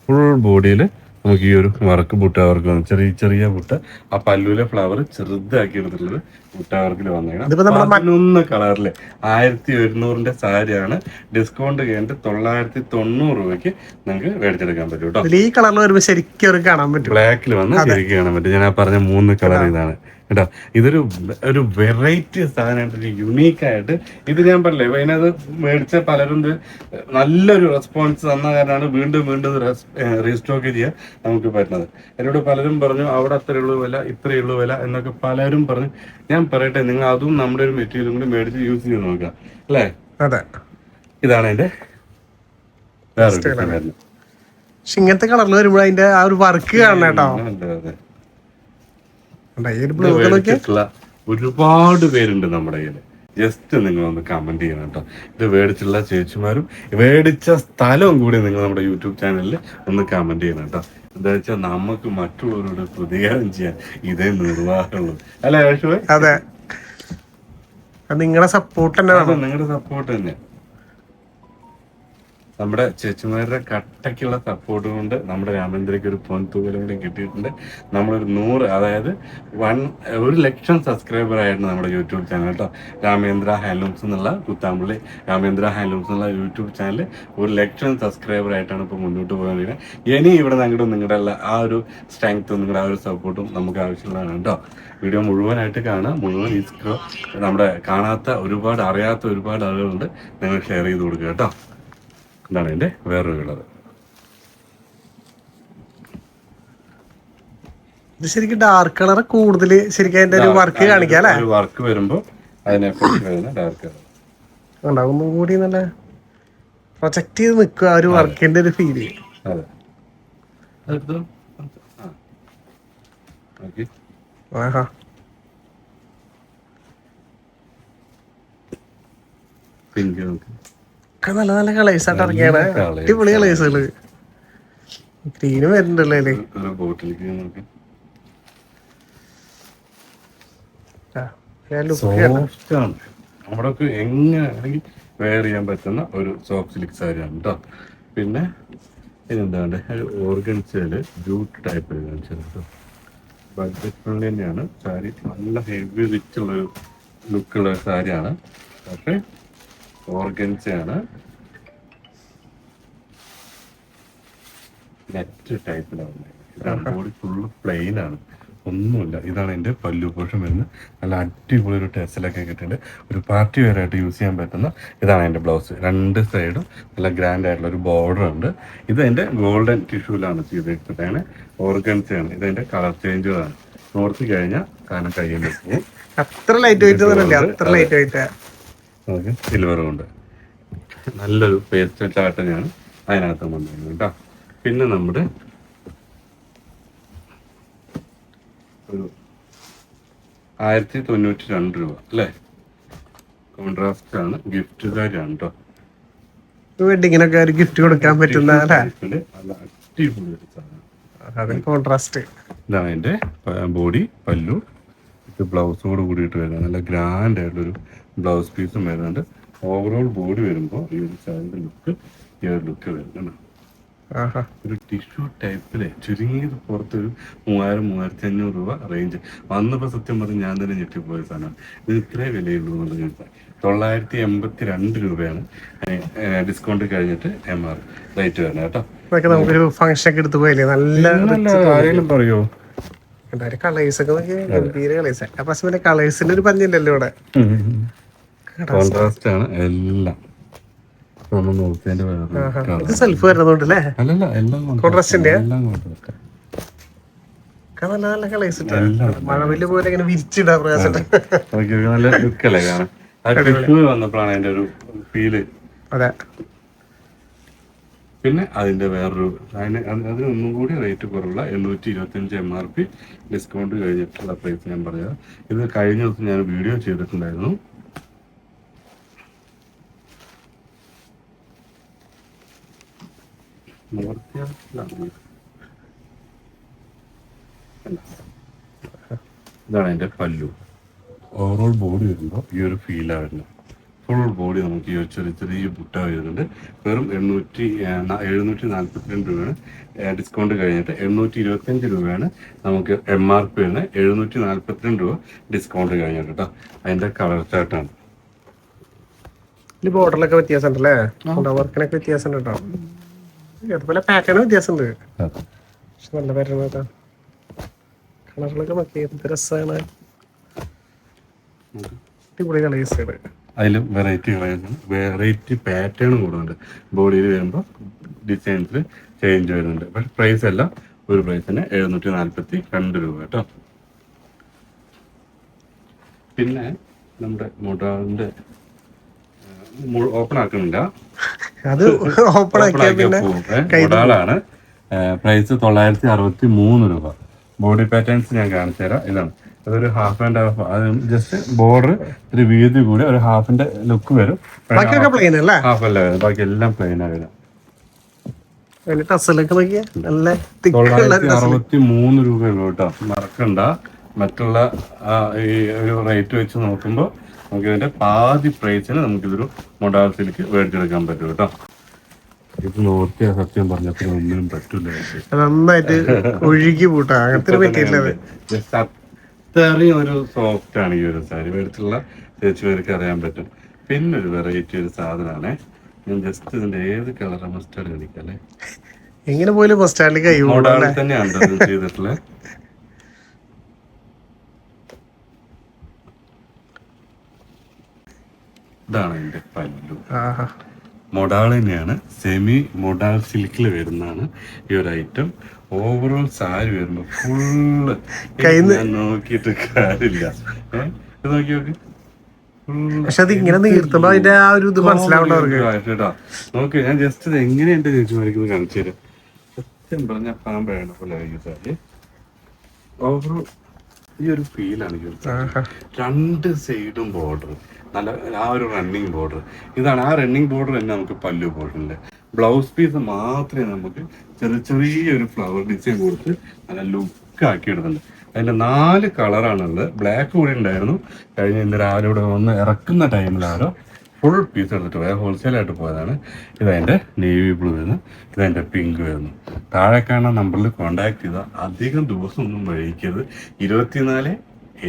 ഫുൾ ബോഡിയിൽ നമുക്ക് ഈ ഒരു വർക്ക് ബുട്ട വർക്ക് വന്നു. ചെറിയ ചെറിയ ബുട്ട ആ പല്ലുവിലെ ഫ്ലവർ ചെറുതാക്കി എടുത്തിട്ടുള്ളത് ബുട്ട വർക്കിൽ ഇതിപ്പോ വന്നേക്കണം പതിനൊന്ന് കളറിൽ ആയിരത്തി ഒരുന്നൂറിന്റെ സാരിയാണ് ഡിസ്കൗണ്ട് കഴിഞ്ഞിട്ട് തൊള്ളായിരത്തി തൊണ്ണൂറ് രൂപയ്ക്ക് നിങ്ങൾക്ക് മേടിച്ചെടുക്കാൻ പറ്റും കേട്ടോ. ഈ കളറിൽ വരുമ്പോ ശരിക്കും കാണാൻ പറ്റും. ബ്ലാക്കിൽ വന്ന് ശരിക്കും കാണാൻ പറ്റും. ഞാൻ ആ പറഞ്ഞ മൂന്ന് കളർ ഇതാണ്. കേട്ടോ. ഇതൊരു ഒരു വെറൈറ്റി സാധനമായിട്ട് ഒരു യുണീക്കായിട്ട് ഇത് ഞാൻ പറഞ്ഞില്ലേ ഇതിനകത്ത് മേടിച്ച പലരും നല്ലൊരു റെസ്പോൺസ് തന്ന കാരണമാണ് വീണ്ടും വീണ്ടും റീസ്റ്റോക്ക് ചെയ്യാൻ നമുക്ക് പറ്റുന്നത്. എന്നോട് പലരും പറഞ്ഞു അവിടെ അത്രയുള്ളൂ വില ഇത്രയുള്ളൂ വില എന്നൊക്കെ പലരും പറഞ്ഞു. ഞാൻ പറയട്ടെ നിങ്ങൾ അതും നമ്മുടെ ഒരു മെറ്റീരിയലും കൂടി മേടിച്ച് യൂസ് ചെയ്ത് നോക്കുക. അല്ലേ? അതെ. ഇതാണ് എന്റെ വേറെ. ഇങ്ങനത്തെ കളറിൽ വരുമ്പോൾ അതിന്റെ ആ ഒരു വർക്ക് കാണണം കേട്ടോ അതെ അതെ കണ്ടോ, ഈ ഒരു ഇത് ബ്ലൂ നോക്കിയാൽ മേടിച്ചിട്ടുള്ള ഒരുപാട് പേരുണ്ട് നമ്മുടെ കയ്യിൽ ജസ്റ്റ് നിങ്ങൾ ഒന്ന് കമന്റ് ചെയ്യണം കേട്ടോ. ഇത് മേടിച്ചുള്ള ചേച്ചിമാരും മേടിച്ച സ്ഥലവും കൂടി നിങ്ങൾ നമ്മുടെ യൂട്യൂബ് ചാനലിൽ ഒന്ന് കമന്റ് ചെയ്യണം കേട്ടോ. എന്താ വെച്ചാൽ നമുക്ക് മറ്റുള്ളവരോട് പ്രതികാരം ചെയ്യാൻ ഇതേ നിർവാഹമുള്ളൂ. അല്ലേ അത്. നിങ്ങളുടെ സപ്പോർട്ട് തന്നെ നിങ്ങളുടെ സപ്പോർട്ട് തന്നെ. നമ്മുടെ ചേച്ചിമാരുടെ കട്ടയ്ക്കുള്ള സപ്പോർട്ട് കൊണ്ട് നമ്മുടെ രാമേന്ദ്രയ്ക്ക് ഒരു പോൻ കൂടി കിട്ടിയിട്ടുണ്ട്. നമ്മളൊരു നൂറ് അതായത് വൺ ഒരു ലക്ഷം സബ്സ്ക്രൈബർ ആയിരുന്നു നമ്മുടെ യൂട്യൂബ് ചാനൽ കേട്ടോ രാമേന്ദ്ര ഹാൻഡ്ലൂംസ് എന്നുള്ള കുത്താമ്പള്ളി രാമേന്ദ്ര ഹാൻഡ്ലൂംസ് എന്നുള്ള യൂട്യൂബ് ചാനൽ ഒരു ലക്ഷം സബ്സ്ക്രൈബർ ആയിട്ടാണ് ഇപ്പോൾ മുന്നോട്ട് പോകാനിരിക്കുന്നത് ഇനി ഇവിടെ നിങ്ങളുടെ നിങ്ങളുടെ ആ ഒരു സ്ട്രെങ്ത്തും നിങ്ങളുടെ ആ ഒരു സപ്പോർട്ടും നമുക്ക് ആവശ്യമുള്ളതാണ് കേട്ടോ. വീഡിയോ മുഴുവനായിട്ട് കാണുക. മുഴുവൻ നമ്മുടെ കാണാത്ത ഒരുപാട് അറിയാത്ത ഒരുപാട് ആളുകളുണ്ട്. നിങ്ങൾ ഷെയർ ചെയ്ത് കൊടുക്കുക കേട്ടോ. ഇതാണ് അതിന്റെ വേറൊരു കളർ ഇത് ശരിക്കും ഡാർക്ക് കളർ കൂടുതൽ ശരിക്കും അതിന്റെ ഒരു വർക്ക് കാണിക്കാം അല്ലേ? ഒരു വർക്ക് വരുമ്പോൾ അതിനെ വരുന്ന ഡാർക്ക് കളർ ഉണ്ടാവും കൂടി നല്ല പ്രൊജക്ട് ചെയ്ത് നിൽക്കുക ഒരു വർക്കിന്റെ ഒരു. ഓക്കേ. ആഹാ. പിങ്ക് നോക്ക്. ഒക്കെ നല്ല നല്ല കളേഴ്സ് ആയിട്ട് ഇറങ്ങിയാണ് അടിപൊളി കളേഴ്സുകൾ. ഗ്രീന് വരുന്നുണ്ടല്ലേ ആണ്. നമ്മുടെയൊക്കെ വെയർ ചെയ്യാൻ പറ്റുന്ന ഒരു സോഫ്റ്റ് സിൽക്ക് സാരിയാണ് കേട്ടോ പിന്നെ ഇതെന്താണ്ട്? ഒരു ഓർഗൻസയിൽ ജൂട്ട് ടൈപ്പ് കേട്ടോ ബഡ്ജറ്റ് ഫ്രണ്ട്ലി തന്നെയാണ്. സാരി നല്ല ഹെവി റിച്ച് ഉള്ളൊരു ലുക്കുള്ള സാരിയാണ് പക്ഷേ ഓർഗൻസയാണ്. നെറ്റ് ടൈപ്പിലാണ് ഇതാണ് ബോഡി ഫുള്ള് പ്ലെയിൻ ആണ്. ഒന്നുമില്ല. ഇതാണ് എന്റെ പല്ലു പോഷം വരുന്നത്. നല്ല അടിപൊളി ഒരു ടെസ്റ്റിലൊക്കെ കിട്ടിയിട്ടുണ്ട്. ഒരു പാർട്ടി വെയർ ആയിട്ട് യൂസ് ചെയ്യാൻ പറ്റുന്ന ഇതാണ് എന്റെ ബ്ലൗസ് രണ്ട് സൈഡും നല്ല ഗ്രാൻഡ് ആയിട്ടുള്ള ഒരു ബോർഡർ ഉണ്ട്. ഇത് എന്റെ ഗോൾഡൻ ടിഷ്യൂലാണ് ചെയ്തെടുത്തിട്ടാണ് ഓർഗൻസയാണ്. ഇത് എന്റെ കളർ ചേഞ്ചുകളാണ് നോർത്ത് കഴിഞ്ഞാൽ കാരണം കഴിയുന്നത് അത്ര ലൈറ്റ് വെയിറ്റ് അത്ര ലൈറ്റ് വെയിറ്റ് നമുക്ക് സിൽവറും ഉണ്ട് നല്ലൊരു പേസ്റ്റ് ചാട്ടനാണ് അതിനകത്ത് വന്നിരുന്നത് കേട്ടോ. പിന്നെ നമ്മുടെ ഒരു ആയിരത്തി തൊണ്ണൂറ്റി രണ്ട് രൂപ അല്ലേ? കോൺട്രാസ്റ്റ് ആണ് ഗിഫ്റ്റ് കാര്യമാണ് കേട്ടോ വെഡിങ്ങിനൊക്കെ ഒരു ഗിഫ്റ്റ് കൊടുക്കാൻ പറ്റുന്ന കോൺട്രാസ്റ്റ് ഇതാണ് എന്റെ ബോഡി പല്ലു ബ്ലൗസോട് കൂടിയിട്ട് വരുന്നത്. നല്ല ഗ്രാൻഡ് ആയിട്ടൊരു ബ്ലൗസ് പീസും വരുന്നുണ്ട്. ഓവറോൾ ബോഡി വരുമ്പോൾ ഈ ഒരു സാരിയുടെ ലുക്ക് ഈ ഒരു ലുക്ക് വരുന്നുണ്ട്. ഒരു ടിഷ്യൂ ടൈപ്പിലെ ചുരുങ്ങിയത് പുറത്തൊരു മൂവായിരം മൂവായിരത്തി അഞ്ഞൂറ് രൂപ റേഞ്ച് വന്നപ്പോൾ സത്യം പറഞ്ഞ് ഞാൻ തന്നെ ഞെട്ടിപ്പോയ സാധനമാണ് ഇത് ഇത്രേ വിലയുള്ളൂ എന്നുള്ളത് ഞാൻ തൊള്ളായിരത്തി എൺപത്തി രണ്ട് രൂപയാണ് ഡിസ്കൗണ്ട് കഴിഞ്ഞിട്ട് എം ആർ റേറ്റ് വരുന്നത് കേട്ടോ. ഇതൊക്കെ നമുക്കൊരു ഫംഗ്ഷൻ എടുത്ത് പോയില്ലേ? നല്ല ആരെങ്കിലും പറയോ? കളേഴ്സ് ഒക്കെ ഗംഭീര കളേഴ്സ് അപ്പൊ കളേഴ്സിന്റെ ഒരു പഞ്ഞില്ലല്ലോ ഇവിടെ. കോൺട്രാസ്റ്റ് ആണ് എല്ലാം. നമ്മൾ നോക്കിയതിന്റെ വേറെ colour. ഇത് സെൽഫ് വരുന്നതുകൊണ്ട് അല്ലല്ല എല്ലാം എല്ലാം contrast. ഒക്കെ നല്ല നല്ല കളേഴ്സ് മഴവിൽ പോലെ ഇങ്ങനെ നല്ല ലുക്കല്ലേ കാണാൻ? ആ ടിഷ്യൂ വന്നപ്പോഴാണ് അതിന്റെ ഒരു ഫീൽ അതെ. പിന്നെ അതിന്റെ വേറൊരു അതിന് അതിന് ഒന്നും കൂടി റേറ്റ് കുറവുള്ള എണ്ണൂറ്റി ഇരുപത്തഞ്ച് എം ആർ പി ഡിസ്കൗണ്ട് കഴിഞ്ഞിട്ടുള്ള പ്രൈസ് ഞാൻ പറയാം. ഇത് കഴിഞ്ഞ ദിവസം ഞാൻ വീഡിയോ ചെയ്തിട്ടുണ്ടായിരുന്നു നിവർത്തിയാക്കിയതാണ്. അല്ല. ഇതാണ് എന്റെ പല്ലു. ഓവറോൾ ബോഡി വരുമ്പോൾ ഈ ഒരു ഫീലാണ് വരുന്നത്. ഫുൾ ബോഡി നമുക്ക് ഈ ഒരു ചെറിയ ചെറിയ ബുട്ട വരുന്നുണ്ട്. വെറും എണ്ണൂറ്റി എഴുന്നൂറ്റി നാൽപ്പത്തിരണ്ട് രൂപയാണ്. ഡിസ്കൗണ്ട് കഴിഞ്ഞിട്ട് എണ്ണൂറ്റി ഇരുപത്തഞ്ച് രൂപയാണ് നമുക്ക് എം ആർ പി വരുന്നത്. എഴുന്നൂറ്റി നാൽപ്പത്തിരണ്ട് രൂപ ഡിസ്കൗണ്ട് കഴിഞ്ഞിട്ട് കേട്ടോ അതിന്റെ കളർ ചാർട്ടാണ് ബോർഡറിലൊക്കെ വ്യത്യാസം ഉണ്ടല്ലേ വർക്കിനൊക്കെ വ്യത്യാസം ഉണ്ട് കേട്ടോ അതുപോലെ പാറ്റേൺ വ്യത്യാസം ഉണ്ട് പക്ഷെ നല്ല പാറ്റേൺ കേട്ടോ കളറുകളൊക്കെ നോക്കി എന്ത് രസമാണ് അടിപൊളി കളേഴ്സുകൾ അതിലും വെറൈറ്റി വെറൈറ്റി പാറ്റേണും കൂടുന്നുണ്ട്. ബോഡിയിൽ വരുമ്പോൾ ഡിസൈൻസിൽ ചേഞ്ച് വരുന്നുണ്ട്. പക്ഷെ പ്രൈസ് എല്ലാം ഒരു പ്രൈസ് തന്നെ എഴുന്നൂറ്റി നാൽപ്പത്തി രണ്ട് രൂപ കേട്ടോ. പിന്നെ നമ്മുടെ മൊഡാളിന്റെ ഓപ്പൺ ആക്കുന്നില്ല. അത് ഓപ്പൺ ആക്കിയാൽ പിന്നെ മൊഡാളാണ് പ്രൈസ് തൊള്ളായിരത്തി അറുപത്തി മൂന്ന് രൂപ. ബോഡി പാറ്റേൺസ് ഞാൻ കാണിച്ചു തരാം. ഇതാണ്. അതൊരു half and half just border ഒരു വീതി കൂടി ഒരു ഹാഫിന്റെ ലുക്ക് വരും. ഹാഫ് അല്ല? വരും ബാക്കി എല്ലാം പ്ലെയിൻ ആയി വരും വലിയ നല്ല തിക്കുള്ള തൊള്ളായിരത്തി അറുപത്തി മൂന്ന് രൂപയുള്ളൂ കേട്ടോ. മറക്കണ്ട. മറ്റുള്ള ഈ ഒരു റേറ്റ് വെച്ച് നോക്കുമ്പോൾ നമുക്ക് ഇതിന്റെ പാതി പ്രൈസിന് നമുക്കിതൊരു മൊഡാൾ സിൽക്ക് മേടിച്ചെടുക്കാൻ പറ്റും കേട്ടോ. ഇത് നോക്കിയാ സത്യം പറഞ്ഞപ്പോൾ ഒന്നിനും പറ്റൂല. നന്നായിട്ട് ഒഴുകി പൂട്ടാ. അങ്ങനത്തെ അത്രയും ഒരു സോഫ്റ്റ് ആണ് ഈ ഒരു സാരി. മേടിച്ചുള്ള ചേച്ചിമാർക്ക് അറിയാൻ പറ്റും. പിന്നെ ഒരു വെറൈറ്റി ഒരു സാധനമാണ് ഞാൻ ജസ്റ്റ് ഇതിന്റെ ഏത് കളറാണ് മസ്റ്റാർഡ് കാണിക്കാല്ലേ എങ്ങനെ പോലും ബസ് സ്റ്റാൻഡിൽ കൈ മോഡാളിൽ തന്നെയാണ് ചെയ്തിട്ടുള്ളത് ഇതാണ് എന്റെ പല്ലു. മൊഡാൾ തന്നെയാണ്. സെമി മൊഡാൾ സിൽക്കിൽ വരുന്നതാണ് ഈ ഒരു ഐറ്റം ഓവറോൾ സാരി വരുമ്പോൾ ഫുള്ള് നോക്കിയിട്ട് കാര്യമില്ല. ഇത് നോക്കി നോക്ക്. ഫുള്ള് പക്ഷെ അത് ഇങ്ങനെ നീർത്തുമ്പോ അതിന്റെ ആ ഒരു ഇത് മനസ്സിലാവണ്ട നോക്ക് ഞാൻ ജസ്റ്റ് ഇത് എങ്ങനെ എന്റെ ചേച്ചി വരയ്ക്കുന്നത് കാണിച്ചു തരാം. സത്യം പറഞ്ഞ പാമ്പഴാണ് പോലെ ഓവറോൾ ഈ ഒരു ഫീലാണ് ഈ ഒരു രണ്ട് സൈഡും ബോർഡർ നല്ല ആ ഒരു റണ്ണിങ് ബോർഡർ ഇതാണ് ആ റണ്ണിങ് ബോർഡർ തന്നെ നമുക്ക് പല്ലു പോർഷനിൽ ബ്ലൗസ് പീസ് മാത്രമേ നമുക്ക് ചെറിയ ചെറിയ ഒരു ഫ്ലവർ ഡിസൈൻ കൊടുത്ത് നല്ല ലുക്ക് ആക്കി ഇടുന്നുണ്ട് അതിന്റെ നാല് കളറാണുള്ളത് ബ്ലാക്ക് കൂടി ഉണ്ടായിരുന്നു. കഴിഞ്ഞ ഇന്ന് രാവിലെ ഇവിടെ വന്ന് ഇറക്കുന്ന ടൈമിലാരോ ഫുൾ പീസ് എടുത്തിട്ട് ഹോൾസെയിൽ ഹോൾസെയിലായിട്ട് പോയതാണ്. ഇതതിന്റെ നേവി ബ്ലൂ വരുന്നു. ഇതതിന്റെ പിങ്ക് വരുന്നു. താഴെ കാണുന്ന നമ്പറിൽ കോൺടാക്ട് ചെയ്ത അധികം ദിവസം ഒന്നും വൈകിക്കരുത്. ഇരുപത്തിനാല്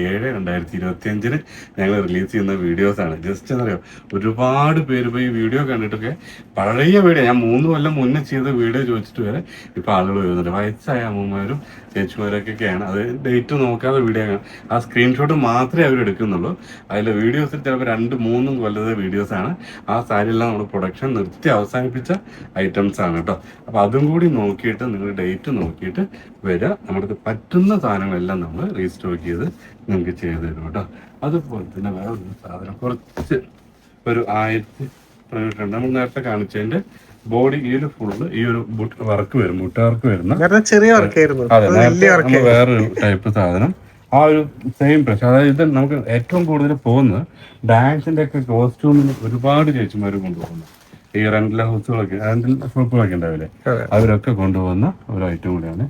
ഏഴ് രണ്ടായിരത്തി ഇരുപത്തി അഞ്ചിന് ഞങ്ങൾ റിലീസ് ചെയ്യുന്ന വീഡിയോസാണ് ജസ്റ്റ് എന്ന് പറയുക ഒരുപാട് പേര് ഈ വീഡിയോ കണ്ടിട്ടൊക്കെ പഴയ വീഡിയോ ഞാൻ മൂന്ന് കൊല്ലം മുന്നേ ചെയ്ത വീഡിയോ ചോദിച്ചിട്ട് വരെ ഇപ്പം ആളുകൾ വരുന്നുണ്ട്. വയസ്സായ അമ്മമാരും ചേച്ചിമാരൊക്കെയാണ് അത് ഡേറ്റ് നോക്കാതെ വീഡിയോ ആ സ്ക്രീൻഷോട്ട് മാത്രമേ അവർ എടുക്കുന്നുള്ളൂ. അതിലെ വീഡിയോസിൽ ചിലപ്പോൾ രണ്ട് മൂന്നും കൊല്ലത്തെ വീഡിയോസ് ആണ്. ആ സാരിയെല്ലാം നമ്മൾ പ്രൊഡക്ഷൻ നിർത്തി അവസാനിപ്പിച്ച ഐറ്റംസ് ആണ് കേട്ടോ അപ്പോൾ അതും കൂടി നോക്കിയിട്ട് നിങ്ങൾ ഡേറ്റ് നോക്കിയിട്ട് വരിക നമ്മുടെ പറ്റുന്ന സാധനങ്ങളെല്ലാം നമ്മൾ റീസ്റ്റോക്ക് ചെയ്ത് നിങ്ങൾക്ക് ചെയ്ത് തരും കേട്ടോ അതുപോലെ തന്നെ വേറൊരു സാധനം. കുറച്ച് ഒരു ആയിരത്തി നമ്മൾ നേരത്തെ കാണിച്ചതിന്റെ ബോഡി ഈ ഒരു ഫുള്ള് ഈ ഒരു ബുട്ട് വർക്ക് വരും മുട്ട വർക്ക് വരുന്ന ചെറിയ വർക്കായിരുന്നു അതെ നേരത്തെ വേറൊരു ടൈപ്പ് സാധനം ആ ഒരു സെയിം പ്രശ്നം അതായത് ഇത് നമുക്ക് ഏറ്റവും കൂടുതൽ പോകുന്നത് ഡാൻസിന്റെ ഒക്കെ കോസ്റ്റ്യൂമിന് ഒരുപാട് ചേച്ചിമാർ കൊണ്ടുപോകുന്നു. ഈ റെന്റൽ ഹൗസുകളൊക്കെ റെന്റൽ ഷോപ്പുകളൊക്കെ ഉണ്ടാവില്ലേ? അവരൊക്കെ കൊണ്ടുപോകുന്ന ഒരു ഐറ്റം കൂടിയാണ്.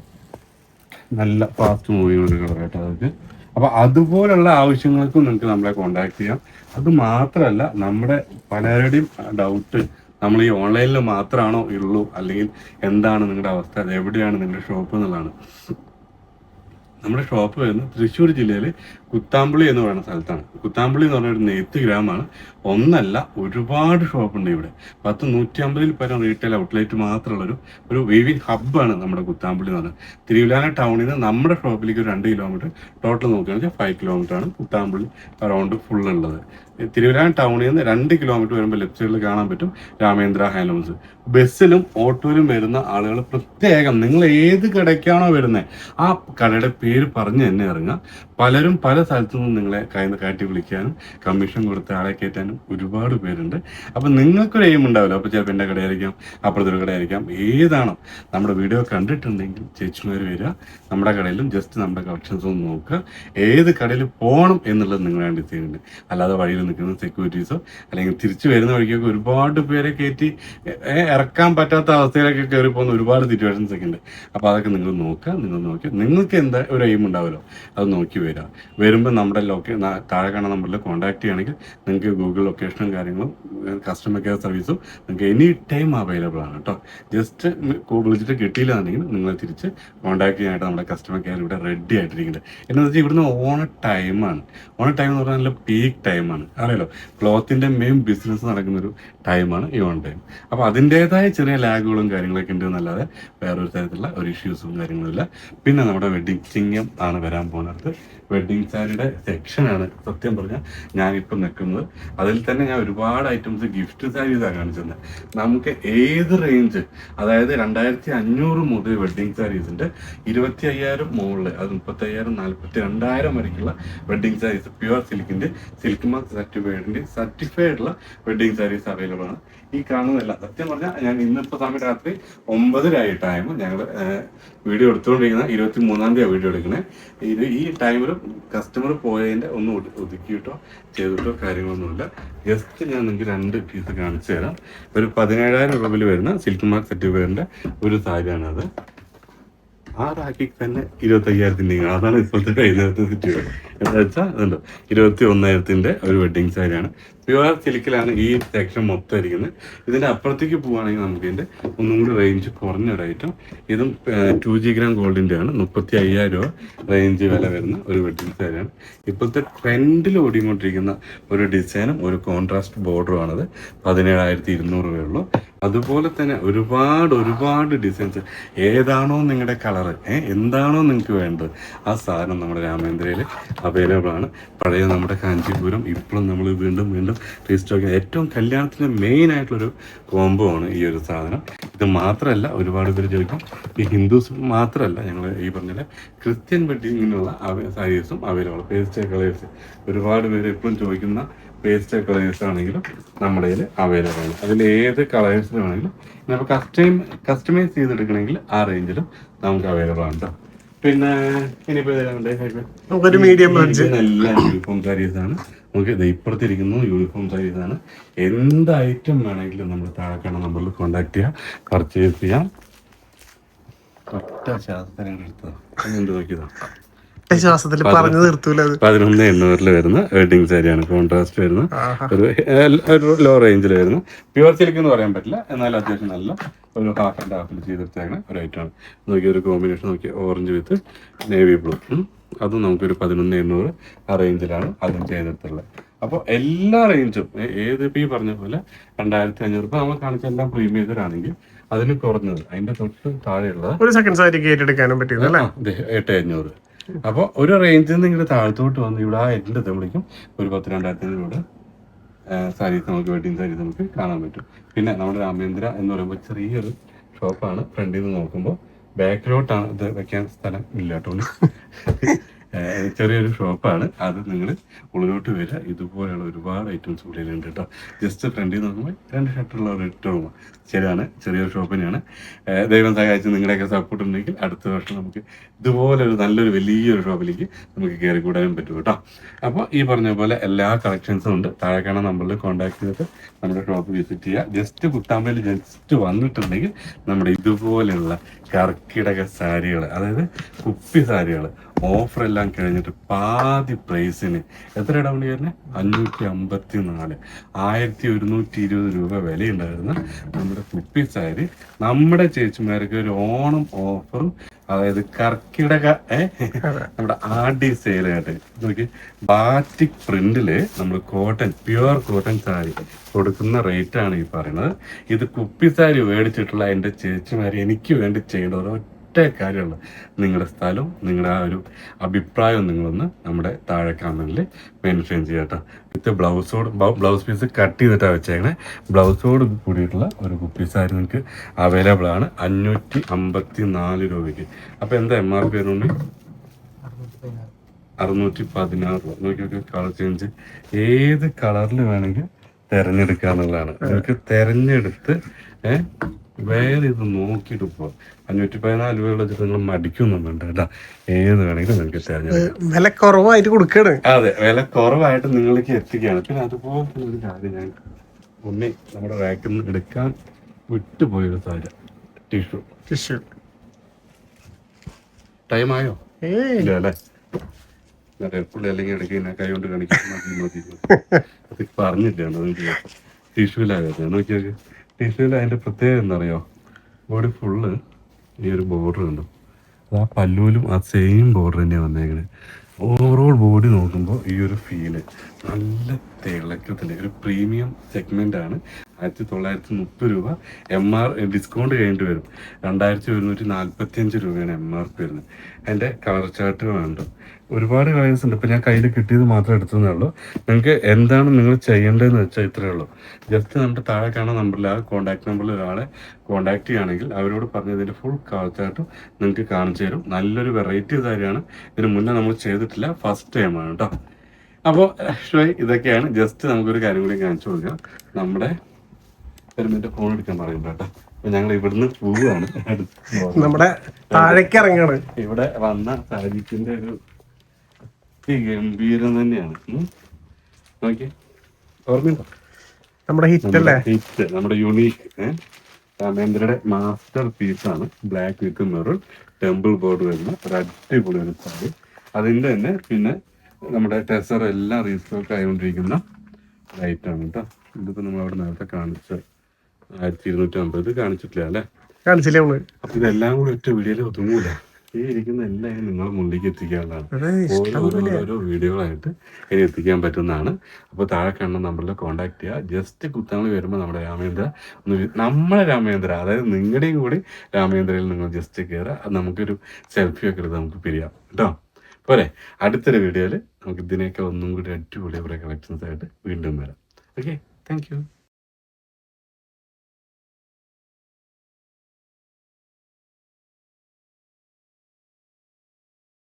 നല്ല ഫാസ്റ്റ് മൂവിങ് കളറായിട്ട് അതൊക്കെ. അപ്പൊ അതുപോലുള്ള ആവശ്യങ്ങൾക്കും നിങ്ങൾക്ക് നമ്മളെ കോണ്ടാക്ട് ചെയ്യാം. അത് മാത്രമല്ല നമ്മുടെ പലരുടെയും ഡൗട്ട് നമ്മൾ ഈ ഓൺലൈനിൽ മാത്രമാണോ ഉള്ളൂ? അല്ലെങ്കിൽ എന്താണ് നിങ്ങളുടെ അവസ്ഥ? അത് എവിടെയാണ് നിങ്ങളുടെ ഷോപ്പ് എന്നുള്ളതാണ്. നമ്മുടെ ഷോപ്പ് വരുന്നത് തൃശ്ശൂർ ജില്ലയിൽ കുത്താമ്പുളി എന്ന് പറയുന്ന സ്ഥലത്താണ്. കുത്താമ്പുളി എന്ന് പറഞ്ഞ ഒരു നെയ്ത്ത് ഗ്രാമമാണ്. ഒന്നല്ല ഒരുപാട് ഷോപ്പുണ്ട് ഇവിടെ. പത്ത് നൂറ്റി അമ്പതിൽ പരം റീറ്റെയിൽ ഔട്ട്ലെറ്റ് മാത്രമുള്ളൊരു ഒരു വീവിംഗ് ഹബ്ബാണ് നമ്മുടെ കുത്താമ്പുളി എന്ന് പറഞ്ഞാൽ തിരുവിലാന ടൗണിൽ നിന്ന് നമ്മുടെ ഷോപ്പിലേക്ക് ഒരു രണ്ട് കിലോമീറ്റർ ടോട്ടൽ നോക്കുകയാണെങ്കിൽ ഫൈവ് കിലോമീറ്റർ ആണ് കുത്താമ്പുളി അറൗണ്ട് ഫുൾ ഉള്ളത്. തിരുവിലാന ടൗണിൽ നിന്ന് രണ്ട് കിലോമീറ്റർ വരുമ്പോൾ ലെഫ്റ്റ് സൈഡിൽ കാണാൻ പറ്റും രാമേന്ദ്ര ഹാൻഡ്ലൂംസ് ബസ്സിലും ഓട്ടോയിലും വരുന്ന ആളുകൾ പ്രത്യേകം നിങ്ങൾ ഏത് കടയ്ക്കാണോ വരുന്നത് ആ കടയുടെ പേര് പറഞ്ഞ് തന്നെ ഇറങ്ങുക പലരും പല സ്ഥലത്തു നിന്നും നിങ്ങളെ കയ്യിൽ കാട്ടി വിളിക്കാനും കമ്മീഷൻ കൊടുത്ത് ആളെ കയറ്റാനും ഒരുപാട് പേരുണ്ട്. അപ്പം നിങ്ങൾക്കൊരു എയിം ഉണ്ടാവില്ല. അപ്പോൾ ചിലപ്പോൾ എന്റെ കടയായിരിക്കാം അപ്പുറത്തൊരു കടയായിരിക്കാം ഏതാണോ. നമ്മുടെ വീഡിയോ കണ്ടിട്ടുണ്ടെങ്കിൽ ചേച്ചിമാർ വരിക. നമ്മുടെ കടയിലും ജസ്റ്റ് നമ്മുടെ കളക്ഷൻസ് ഒന്ന് നോക്കുക. ഏത് കടയിൽ പോകണം എന്നുള്ളത് നിങ്ങളാണ് ചെയ്യുന്നത് അല്ലാതെ വഴിയിൽ നിൽക്കുന്ന സെക്യൂരിറ്റീസോ അല്ലെങ്കിൽ തിരിച്ചു വരുന്ന വഴിക്കൊക്കെ ഒരുപാട് പേരെ കയറ്റി ഇറക്കാൻ പറ്റാത്ത അവസ്ഥയിലൊക്കെ കയറി പോകുന്ന ഒരുപാട് സിറ്റുവേഷൻസ് ഒക്കെ ഉണ്ട്. അപ്പോൾ അതൊക്കെ നിങ്ങൾ നോക്കുക നിങ്ങൾ നോക്കി. നിങ്ങൾക്ക് എന്താ ഒരു എയിം ഉണ്ടാവുമല്ലോ അത് നോക്കി വരിക. വരുമ്പോൾ നമ്മുടെ ലൊക്കെ താഴെ കാണുന്ന നമ്പറിൽ കോൺടാക്ട് ചെയ്യുകയാണെങ്കിൽ നിങ്ങൾക്ക് ഗൂഗിൾ ലൊക്കേഷനും കാര്യങ്ങളും കസ്റ്റമർ കെയർ സർവീസും നിങ്ങൾക്ക് എനി ടൈം അവൈലബിൾ ആണ് കേട്ടോ. ജസ്റ്റ് വിളിച്ചിട്ട് കിട്ടിയില്ല എന്നുണ്ടെങ്കിൽ നിങ്ങളെ തിരിച്ച് കോൺടാക്ട് ചെയ്യാനായിട്ട് നമ്മുടെ കസ്റ്റമർ കെയർ ഇവിടെ റെഡി ആയിട്ടിരിക്കുന്നുണ്ട്. എന്താണെന്ന് വെച്ചാൽ ഇവിടുന്ന് ഓണ ടൈമാണ് ഓണ ടൈം എന്ന് പറഞ്ഞാൽ നല്ല പീക്ക് ടൈമാണ് അറിയാലോ ക്ലോത്തിന്റെ മെയിൻ ബിസിനസ് നടക്കുന്ന ഒരു ടൈമാണ് ഈ ഓൺ ടൈം അപ്പോൾ അതിന്റെതായ ചെറിയ ലാഗുകളും കാര്യങ്ങളൊക്കെ ഉണ്ട് എന്നല്ലാതെ വേറൊരു തരത്തിലുള്ള ഒരു ഇഷ്യൂസും കാര്യങ്ങളും ഇല്ല. പിന്നെ നമ്മുടെ വെഡിങ് ചിങ്ങം ആണ് വരാൻ പോകുന്നത്. വെഡിങ് സാരിയുടെ സെക്ഷനാണ് സത്യം പറഞ്ഞാൽ ഞാനിപ്പോൾ നിൽക്കുന്നത്. അതിൽ തന്നെ ഞാൻ ഒരുപാട് ഐറ്റംസ് ഗിഫ്റ്റ് സാരീസാണ് കാണിച്ചത് നമുക്ക് ഏത് റേഞ്ച് അതായത് രണ്ടായിരത്തി അഞ്ഞൂറ് മുതൽ വെഡിങ് സാരീസിന്റെ ഇരുപത്തി അയ്യായിരം മുകളിൽ അത് മുപ്പത്തി അയ്യായിരം നാൽപ്പത്തി രണ്ടായിരം വരെയുള്ള വെഡിങ് സാരീസ് പ്യുവർ സിൽക്കിന്റെ സിൽക്ക് മാർക്ക് സർട്ടിഫൈഡിന്റെ സർട്ടിഫൈഡുള്ള വെഡിങ് സാരീസ് അവൈലബിൾ ആണ്. ഈ കാണുന്നതല്ല. സത്യം പറഞ്ഞാൽ ഞാൻ ഇന്നിപ്പോ സമയം രാത്രി ഒമ്പതരായി ടൈം ഞങ്ങൾ വീഡിയോ എടുത്തുകൊണ്ടിരിക്കുന്ന ഇരുപത്തി മൂന്നാം തീയതി വീഡിയോ എടുക്കണേ. ഇത് ഈ ടൈമിൽ കസ്റ്റമർ പോയതിന്റെ ഒന്നും ഒതു- ഒതുക്കിയിട്ടോ ചെയ്തിട്ടോ കാര്യങ്ങളൊന്നുമില്ല. ജസ്റ്റ് ഞാൻ നിങ്ങൾക്ക് രണ്ട് പീസ് കാണിച്ചു തരാം. ഒരു പതിനേഴായിരം രൂപയിൽ വരുന്ന സിൽക്ക് മാർക്ക് സെറ്റ് പേരിന്റെ ഒരു സാരിയാണത്. ആ റാക്കി തന്നെ ഇരുപത്തി അയ്യായിരത്തിന്റെ അതാണ് ഇപ്പോഴത്തെ കൈനകത്ത് സിറ്റി എന്താ വെച്ചാൽ അതുണ്ടോ ഇരുപത്തി ഒന്നായിരത്തിന്റെ ഒരു വെഡിങ് സാരിയാണ്. പ്യുവർ സിൽക്കിലാണ് ഈ സെക്ഷൻ മൊത്തം ഇരിക്കുന്നത്. ഇതിന്റെ അപ്പുറത്തേക്ക് പോവുകയാണെങ്കിൽ നമുക്ക് ഇതിന്റെ ഒന്നും കൂടി റേഞ്ച് കുറഞ്ഞ ഐറ്റം ഇതും ടു ജി ഗ്രാം ഗോൾഡിന്റെ ആണ്. മുപ്പത്തി അയ്യായിരം രൂപ റേഞ്ച് വില വരുന്ന ഒരു വെഡിങ് സാരിയാണ് ഇപ്പോഴത്തെ ട്രെൻഡിൽ ഓടിക്കൊണ്ടിരിക്കുന്ന ഒരു ഡിസൈനും ഒരു കോൺട്രാസ്റ്റ് ബോർഡറും ആണത്. പതിനേഴായിരത്തി ഇരുന്നൂറ് രൂപയുള്ളൂ അതുപോലെ തന്നെ ഒരുപാട് ഒരുപാട് ഡിസൈൻസ് ഏതാണോ നിങ്ങളുടെ കളറ് എന്താണോ നിങ്ങൾക്ക് വേണ്ടത് ആ സാധനം നമ്മുടെ രാമേന്ദ്രയിൽ അവൈലബിൾ ആണ്. പഴയ നമ്മുടെ കാഞ്ചീപുരം ഇപ്പോഴും നമ്മൾ വീണ്ടും വീണ്ടും റീസ്റ്റോക്ക് ഏറ്റവും കല്യാണത്തിന് മെയിൻ ആയിട്ടുള്ളൊരു കോംബോ ആണ് ഈ ഒരു സാധനം. ഇത് മാത്രമല്ല ഒരുപാട് പേര് ചോദിക്കും ഈ ഹിന്ദുസ് മാത്രമല്ല ഞങ്ങൾ ഈ പറഞ്ഞ ക്രിസ്ത്യൻ വെഡിങ്ങിനുള്ള സാരീസും അവൈലബിൾ പേസ്റ്റ് കളേഴ്സ് ഒരുപാട് പേര് എപ്പോഴും ചോദിക്കുന്ന പേസ്റ്റ് കളേഴ്സ് ആണെങ്കിലും നമ്മുടെ കയ്യിൽ അവൈലബിൾ ആണ്. അതിൽ ഏത് കളേഴ്സിൽ വേണമെങ്കിലും നമുക്ക് കസ്റ്റം കസ്റ്റമൈസ് ചെയ്തെടുക്കണമെങ്കിൽ ആ റേഞ്ചിലും നമുക്ക് അവൈലബിൾ ആണ്. പിന്നെ ഇനിയിപ്പോ നമുക്കൊരു മീഡിയം എല്ലാം യൂണിഫോം സാരീസ് ആണ്. ഇത് ഇപ്പുറത്തിരിക്കുന്നു യൂണിഫോം സൈസാണ് എന്ത് ഐറ്റം വേണമെങ്കിലും നമ്മൾ താഴെക്കാണ് നമ്പറിൽ കോൺടാക്ട് ചെയ്യാം പർച്ചേസ് ചെയ്യാം. കറക്റ്റ് ശാസ്ത്രം എടുത്തത്. എന്ത് നോക്കിയതാ ശ്വാസത്തിൽ പറഞ്ഞു നിർത്തൂല പതിനൊന്ന് എണ്ണൂറിൽ വരുന്ന വെഡിങ് സാരിയാണ് കോൺട്രാസ്റ്റ് വരുന്ന ഒരു ഒരു ലോ റേഞ്ചിൽ വരുന്ന പ്യുവർ സിൽക്ക് എന്ന് പറയാൻ പറ്റില്ല. എന്നാൽ അത്യാവശ്യം നല്ല ഒരു ഹാഫ് ആൻഡ് ഹാഫിൽ ചെയ്തെടുത്തേക്കുന്ന ഒരു ഐറ്റമാണ് നോക്കിയ ഒരു കോമ്പിനേഷൻ നോക്കിയ ഓറഞ്ച് വിത്ത് നേവി ബ്ലൂ അതും നമുക്കൊരു പതിനൊന്ന് എണ്ണൂറ് ആ റേഞ്ചിലാണ് അതും ചെയ്തെടുത്തുള്ളത്. അപ്പോൾ എല്ലാ റേഞ്ചും ഏത് ഇപ്പം ഈ പറഞ്ഞ പോലെ രണ്ടായിരത്തി അഞ്ഞൂറ് രൂപ നമ്മൾ കാണിച്ച എല്ലാം പ്രീമിയത്തിലാണെങ്കിൽ അതിന് കുറഞ്ഞത് അതിന്റെ തൊട്ട് താഴെയുള്ളത് ഒരു സെക്കൻഡ് സാരി ഏറ്റെടുക്കാനും പറ്റിയത് അല്ലേ? ആ, ദേ, എട്ട് അഞ്ഞൂറ്. അപ്പോൾ ഒരു റേഞ്ചിൽ നിന്ന് ഇങ്ങോട്ട് താഴത്തോട്ട് വന്ന് ഇവിടെ ആ എന്റെ വിളിക്കും. ഒരു പത്ത് രണ്ടായിരത്തി അഞ്ഞൂറ് സാരീസ് നമുക്ക് വെഡിങ് സാരീസ് നമുക്ക് കാണാൻ പറ്റും. പിന്നെ നമ്മുടെ രാമേന്ദ്ര എന്ന് പറയുമ്പോൾ ചെറിയൊരു ഷോപ്പാണ് ഫ്രണ്ടിൽ നിന്ന് നോക്കുമ്പോൾ ബാക്കിലോട്ടാണ് ഇത് വെക്കാൻ സ്ഥലം ഇല്ല കേട്ടോ. ചെറിയൊരു ഷോപ്പാണ്. അത് നിങ്ങൾ ഉള്ളിലോട്ട് വരിക. ഇതുപോലെയുള്ള ഒരുപാട് ഐറ്റംസ് ഉള്ളിലുണ്ട് കേട്ടോ. ജസ്റ്റ് ഫ്രണ്ടിൽ നോക്കുമ്പോൾ രണ്ട് ഷർട്ടുള്ള ഒരു റൂം ശരിയാണ്. ചെറിയൊരു ഷോപ്പ് തന്നെയാണ്. ദൈവം സഹായിച്ച് നിങ്ങളുടെയൊക്കെ സപ്പോർട്ട് ഉണ്ടെങ്കിൽ അടുത്ത വർഷം നമുക്ക് ഇതുപോലെ ഒരു നല്ലൊരു വലിയൊരു ഷോപ്പിലേക്ക് നമുക്ക് കയറി കൂടാനും പറ്റും കേട്ടോ. അപ്പോൾ ഈ പറഞ്ഞ പോലെ എല്ലാ കളക്ഷൻസും ഉണ്ട്. താഴെ കാണാൻ നമ്പറിൽ കോൺടാക്ട് ചെയ്തിട്ട് നമ്മുടെ ഷോപ്പ് വിസിറ്റ് ചെയ്യുക. ജസ്റ്റ് കുട്ടാമ്പയിൽ ജസ്റ്റ് വന്നിട്ടുണ്ടെങ്കിൽ നമ്മുടെ ഇതുപോലെയുള്ള കർക്കിടക സാരികൾ അതായത് കുപ്പി സാരികൾ ഓഫർ എല്ലാം കഴിഞ്ഞിട്ട് പാതി പ്രൈസിന്. എത്ര ഡൗൺ വരുന്നത് അഞ്ഞൂറ്റി അമ്പത്തി നാല് ആയിരത്തി ഒരുന്നൂറ്റി ഇരുപത് രൂപ വിലയുണ്ടായിരുന്ന നമ്മുടെ കുപ്പി സാരി. നമ്മുടെ ചേച്ചിമാർക്ക് ഒരു ഓണം ഓഫറും അതായത് കർക്കിടക നമ്മുടെ ഡി സെയിലായിട്ട്. നോക്കി ബാറ്റിക് പ്രിന്റിൽ നമ്മൾ കോട്ടൺ പ്യുവർ കോട്ടൺ സാരി കൊടുക്കുന്ന റേറ്റ് ആണ് ഈ പറയുന്നത്. ഇത് കുപ്പി സാരി മേടിച്ചിട്ടുള്ള എന്റെ ചേച്ചിമാർ എനിക്ക് വേണ്ടി ചെയ്യേണ്ട ഒരൊറ്റ കാര്യമുള്ളൂ. നിങ്ങളുടെ സ്ഥലവും നിങ്ങളുടെ ആ ഒരു അഭിപ്രായവും നിങ്ങളൊന്ന് നമ്മുടെ താഴെ കാണലിൽ മെൻഷൻ ചെയ്യാട്ടോ വിത്ത് ബ്ലൗസോട് ബ്ലൗസ് പീസ് കട്ട് ചെയ്തിട്ടാണ് വെച്ചേക്കണേ. ബ്ലൗസോട് കൂടിയിട്ടുള്ള ഒരു കുപ്പി സാരി നിങ്ങൾക്ക് അവൈലബിൾ ആണ്. അഞ്ഞൂറ്റി അമ്പത്തി നാല് രൂപയ്ക്ക്. അപ്പോൾ എന്താ എം ആർ പി വരുന്നുണ്ട് അറുന്നൂറ്റി പതിനാറ് രൂപ. നോക്കി നോക്കി കളർ ചേഞ്ച് ഏത് കളറിൽ വേണമെങ്കിൽ തിരഞ്ഞെടുക്കുക എന്നുള്ളതാണ് നിങ്ങൾക്ക് തിരഞ്ഞെടുത്ത് ഏഹ് വേറെ ഇത് നോക്കിയിട്ട് പോവാം അഞ്ഞൂറ്റി പതിനാല് രൂപയുള്ള ചിത്രങ്ങൾ നിങ്ങൾ മടിക്കൊന്നും വേണ്ട കേട്ടോ. ഏത് വേണമെങ്കിലും നിങ്ങൾക്ക് തിരഞ്ഞെടുക്കാം. വില കുറവായിട്ട് കൊടുക്കണം. അതെ വില കുറവായിട്ട് നിങ്ങളിലേക്ക് എത്തിക്കുകയാണ്. പിന്നെ അതുപോലെ തന്നെ ഒരു കാര്യം ഞാൻ ഉണ്ണി നമ്മുടെ റാക്കിൽ നിന്ന് എടുക്കാൻ വിട്ടുപോയൊരു സാധനം. ടിഷ്യൂ. ടിഷ്യൂ. ടൈമായോ ആയോ? ഇല്ല അല്ലേ? പുള്ളി അല്ലെങ്കിൽ ഇടയ്ക്ക് ഇങ്ങനെ കൈ കൊണ്ട് കാണിക്കാൻ മതി മതി. [LAUGHS] അത് പറഞ്ഞില്ല നോക്കിയൊക്കെ. ടിഷ്യൂല അതിന്റെ പ്രത്യേകത എന്താ ബോഡി ഫുള്ള് ഈ ഒരു ബോർഡർ ഉണ്ട് അത് ആ പല്ലൂലും ആ സെയിം ബോർഡർ തന്നെയാണ് വന്നേക്കുന്നത് ഓവറോൾ ബോഡി നോക്കുമ്പോൾ ഈ ഒരു ഫീൽ നല്ല തിളക്കത്തിൽ ഒരു പ്രീമിയം സെഗ്മെന്റ് ആണ് ആയിരത്തി തൊള്ളായിരത്തി മുപ്പത് രൂപ എം ആർ ഡിസ്കൗണ്ട് കഴിഞ്ഞിട്ട് വരും. രണ്ടായിരത്തി ഒരുന്നൂറ്റി നാൽപ്പത്തി അഞ്ച് രൂപയാണ് എം ആർ പി വരുന്നത്. അതിന്റെ കളർ ചാർട്ട് വേണ്ട ഒരുപാട് കളേഴ്സ് ഉണ്ട്. ഇപ്പം ഞാൻ കയ്യിൽ കിട്ടിയത് മാത്രം എടുത്തതേ ഉള്ളൂ. നിങ്ങൾക്ക് എന്താണ് നിങ്ങൾ ചെയ്യേണ്ടതെന്ന് വെച്ചാൽ ഇത്രയേ ഉള്ളൂ. ജസ്റ്റ് നമ്മുടെ താഴെ കാണുന്ന നമ്പറിൽ ആ കോൺടാക്ട് നമ്പറിൽ ഒരാളെ കോൺടാക്ട് ചെയ്യുകയാണെങ്കിൽ അവരോട് പറഞ്ഞതിന്റെ ഫുൾ കളർ ചാർട്ടും നിങ്ങൾക്ക് കാണിച്ചു തരും. നല്ലൊരു വെറൈറ്റി സാരിയാണ്. ഇതിന് മുന്നേ നമ്മൾ ചെയ്തിട്ടില്ല. ഫസ്റ്റ് ടൈമാണ് കേട്ടോ. അപ്പോൾ ഷോയ് ഇതൊക്കെയാണ്. ജസ്റ്റ് നമുക്കൊരു കാര്യം കൂടി കാണിച്ചു കൊടുക്കാം. നമ്മുടെ ഒരു മിനിറ്റ് ഫോൺ എടുക്കാൻ പറയും കേട്ടോ. അപ്പൊ ഞങ്ങൾ ഇവിടുന്ന് പോവുകയാണ്. നമ്മുടെ താഴേക്ക് ഇറങ്ങാണ് ഇവിടെ വന്ന സാജിക്കിന്റെ ഒരു ഗംഭീരം തന്നെയാണ്. ഉം. നോക്കിയേ. ഓർമ്മയുണ്ടോ? നമ്മുടെ ഹിറ്റ് അല്ലേ? ഹിറ്റ് നമ്മുടെ യുണീക്ക് രാമേന്ദ്രയുടെ മാസ്റ്റർ ആണ്. Black with maroon temple border വരുന്ന ഒരു അടിപൊളി ഒരു സാരി. അതിന്റെ തന്നെ പിന്നെ നമ്മുടെ ടെസർ എല്ലാം റീസ്റ്റോക്ക് ആയിക്കൊണ്ടിരിക്കുന്ന ലൈറ്റാണ് കേട്ടോ. ഇതിപ്പോ നമ്മൾ അവിടെ നേരത്തെ കാണിച്ച ആയിരത്തി ഇരുന്നൂറ്റി അമ്പത് കാണിച്ചിട്ടില്ല അല്ലേ? കാണിച്ചില്ലേ നമ്മൾ? അപ്പൊ ഇതെല്ലാം കൂടി ഒറ്റ വീഡിയോയിൽ ഒതുങ്ങൂല. ഈ ഇരിക്കുന്ന എല്ലാം നിങ്ങളെ മുന്നിലേക്ക് എത്തിക്കാനുള്ളതാണ്. ഓരോ ഓരോ വീഡിയോകളായിട്ട് ഇനി എത്തിക്കാൻ പറ്റുന്നതാണ്. അപ്പോൾ താഴെ കാണുന്ന നമ്പറിൽ കോൺടാക്ട് ചെയ്യുക ജസ്റ്റ് കുത്താങ്ങൾ വരുമ്പോൾ നമ്മുടെ രാമേന്ദ്ര ഒന്ന് നമ്മളെ രാമേന്ദ്ര അതായത് നിങ്ങളുടെയും കൂടി രാമേന്ദ്രയിൽ നിങ്ങൾ ജസ്റ്റ് കയറുക അത് നമുക്കൊരു സെൽഫി ഒക്കെ എടുത്ത് നമുക്ക് പിരിയാം. കേട്ടോ? പോരെ. അടുത്തൊരു വീഡിയോയിൽ നമുക്ക് ഇതിനൊക്കെ ഒന്നും കൂടി അടിപൊളി കളക്ഷൻസ് ആയിട്ട് വീണ്ടും വരാം. Okay thank